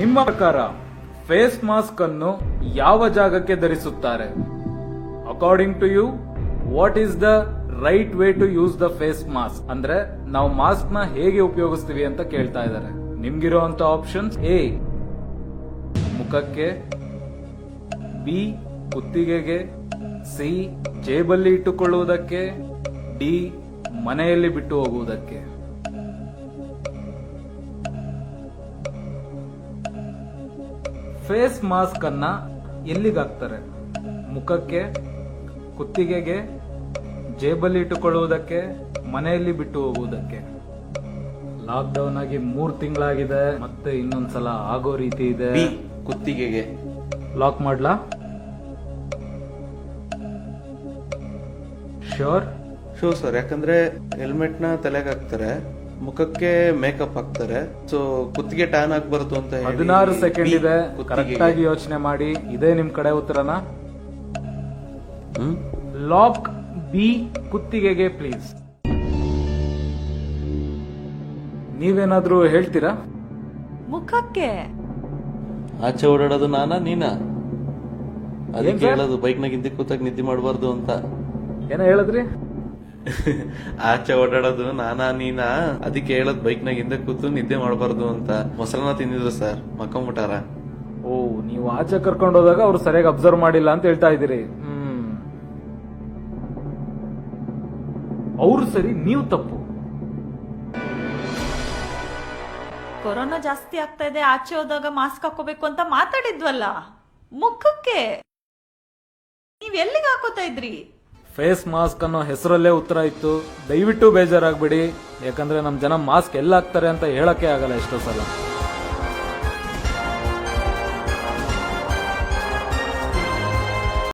ನಿಮ್ಮ ಪ್ರಕಾರ face mask ಅನ್ನು ಯಾವ ಜಾಗಕ್ಕೆ ಧರಿಸುತ್ತಾರೆ? According to you what is the right way to use the face mask ಅಂದ್ರೆ ನಾವು ಮಾಸ್ಕ್ನ ಹೇಗೆ ಉಪಯೋಗಿಸ್ತೀವಿ ಅಂತ ಕೇಳ್ತಾ ಇದ್ದಾರೆ. ನಿಮ್ಗಿರುವಂತ ಆಪ್ಷನ್ಸ್ ಎ ಮುಖಕ್ಕೆ ಬಿ ಕುತ್ತಿಗೆಗೆ ಸಿ ಜೇಬಲ್ಲಿ ಇಟ್ಟುಕೊಳ್ಳುವುದಕ್ಕೆ ಡಿ ಮನೆಯಲ್ಲಿ ಬಿಟ್ಟು ಹೋಗುವುದಕ್ಕೆ. ಫೇಸ್ ಮಾಸ್ಕ್ ಅನ್ನ ಎಲ್ಲಿಗೆ ಹಾಕ್ತಾರೆ? ಮುಖಕ್ಕೆ ಕುತ್ತಿಗೆಗೆ ಜೇಬಲ್ಲಿ ಇಟ್ಟುಕೊಳ್ಳುವುದಕ್ಕೆ ಮನೆಯಲ್ಲಿ ಬಿಟ್ಟು ಹೋಗುವುದಕ್ಕೆ? ಲಾಕ್ಡೌನ್ ಆಗಿ ಮೂರು ತಿಂಗಳಾಗಿದೆ ಮತ್ತೆ ಇನ್ನೊಂದ್ಸಲ ಆಗೋ ರೀತಿ ಇದೆ. ಕುತ್ತಿಗೆಗೆ. ಲಾಕ್ ಮಾಡ್ಲಾ? ಶೋರ್ ಶೋ ಸರ್ ಯಾಕಂದ್ರೆ ಹೆಲ್ಮೆಟ್ನ ತಲೆಗೆ ಹಾಕ್ತಾರೆ. ಮುಖಕ್ಕೆ ಮೇಕಪ್ ಹಾಕ್ತಾರೆ. ಸೊ ಕುತ್ತಿಗೆ ಟ್ಯಾನ್ ಆಗ್ಬಾರ್ದು ಅಂತ ಹೇಳಿ ಹದಿನಾರು ಸೆಕೆಂಡ್ ಇದೆ. ಕುತ್ತಿಗೆಗೆ. ಕರೆಕ್ಟ್ ಆಗಿ ಯೋಚನೆ ಮಾಡಿ. ಇದೇ ನಿಮ್ ಕಡೆ ಉತ್ತರನ? ಹ್ಮ್? ಲಾಕ್ ಬಿ ಕುತ್ತಿಗೆಗೆ ಪ್ಲೀಸ್ ನೀವೇನಾದ್ರೂ ಹೇಳ್ತೀರಾ? ಮುಖಕ್ಕೆ? ಆಚೆ ಓಡಾಡೋದು ನಾನಾ ನೀನಾ? ಅದಕ್ಕೆ sir? ಬೈಕ್ ನಾಗ ಹಿಂದೆ ಕೂತಾಗ ನಿದ್ದೆ ಮಾಡಬಾರ್ದು ಅಂತ. ಏನ ಹೇಳಿದ್ರಿ? ಆಚೆ ಓಡಾಡೋದು ನಾನಾ ನೀನಾ? ಅದಕ್ಕೆ ಹೇಳೋದು ಬೈಕ್ನಾಗ ಹಿಂದೆ ಕೂತು ನಿದ್ದೆ ಮಾಡಬಾರ್ದು ಅಂತ. ಮೊಸರನ್ನ ತಿಂದಿದ್ರು ಸರ್ ಮಕ್ಕೊಂಬಿಟ್ಟಾರ. ಓ ನೀವು ಆಚೆ ಕರ್ಕೊಂಡು ಹೋದಾಗ ಅವ್ರು ಸರಿಯಾಗಿ ಅಬ್ಸರ್ವ್ ಮಾಡಿಲ್ಲ ಅಂತ ಹೇಳ್ತಾ ಇದ್ದೀರಿ. ಹ್ಮ್. ಅವ್ರು ಸರಿ ನೀವು ತಪ್ಪು. ಕೊರೋನಾ ಜಾಸ್ತಿ ಆಗ್ತಾ ಇದೆ ಆಚೆ ಹೋದಾಗ ಮಾಸ್ಕ್ ಹಾಕೋಬೇಕು ಅಂತ ಮಾತಾಡಿದ್ವಲ್ಲ? ಮುಖಕ್ಕೆ? ನೀವ್ ಎಲ್ಲಿಗೆ ಹಾಕೋತಾ ಇದ್ರಿ? ಫೇಸ್ ಮಾಸ್ಕ್ ಅನ್ನೋ ಹೆಸರಲ್ಲೇ ಉತ್ತರ ಇತ್ತು. ದಯವಿಟ್ಟು ಬೇಜಾರಾಗ್ಬಿಡಿ. ಯಾಕಂದ್ರೆ ನಮ್ಮ ಜನ ಮಾಸ್ಕ್ ಎಲ್ಲ ಹಾಕ್ತಾರೆ ಅಂತ ಹೇಳಕ್ಕೆ ಆಗಲ್ಲ ಎಷ್ಟೋ ಸಲ.